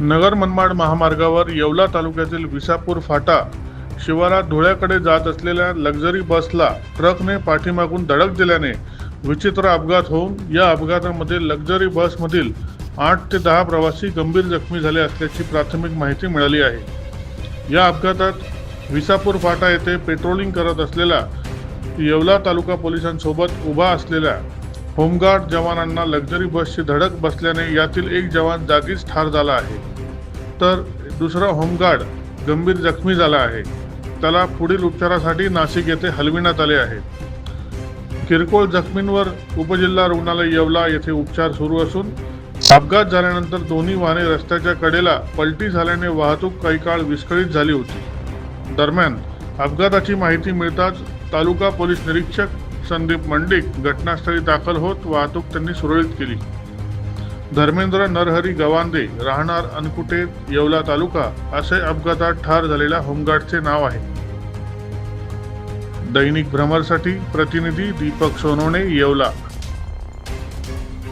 नगर मनमाड महामार्गावर येवला तालुक्यातील विसापूर फाटा शिवारात धुळ्याकडे जात असलेल्या लक्झरी बसला ट्रकने पाठीमागून धडक दिल्याने विचित्र अपघात होऊन या अपघातामध्ये लक्झरी बसमधील आठ ते दहा प्रवासी गंभीर जखमी झाले असल्याची प्राथमिक माहिती मिळाली आहे. या अपघातात विसापूर फाटा येथे पेट्रोलिंग करत असलेल्या येवला तालुका पोलिसांसोबत उभा असलेल्या होमगार्ड जवानांना लक्झरी बसची धडक बसल्याने यातील एक जवान जागीच ठार झाला आहे. तर दुसरा होमगार्ड गंभीर जखमी झाला आहे. त्याला पुढील उपचारासाठी नाशिक येथे हलविण्यात आले आहे. किरकोळ जखमींवर उपजिल्हा रुग्णालय येवला येथे उपचार सुरू असून अपघात झाल्यानंतर दोन्ही वाहने रस्त्याच्या कडेला पलटी झाल्याने वाहतूक काही काळ विस्कळीत झाली होती. दरम्यान अपघाताची माहिती मिळताच तालुका पोलीस निरीक्षक संदीप मंडिक घटनास्थळी दाखल होत वाहतूक त्यांनी सुरळीत केली. धर्मेंद्र नरहरी गवांदे राहणार अनकुटे येवला तालुका असे अपघातात ठार झालेल्या होमगार्डचे नाव आहे. दैनिक भ्रमरसाठी प्रतिनिधी दीपक सोनवणे येवला.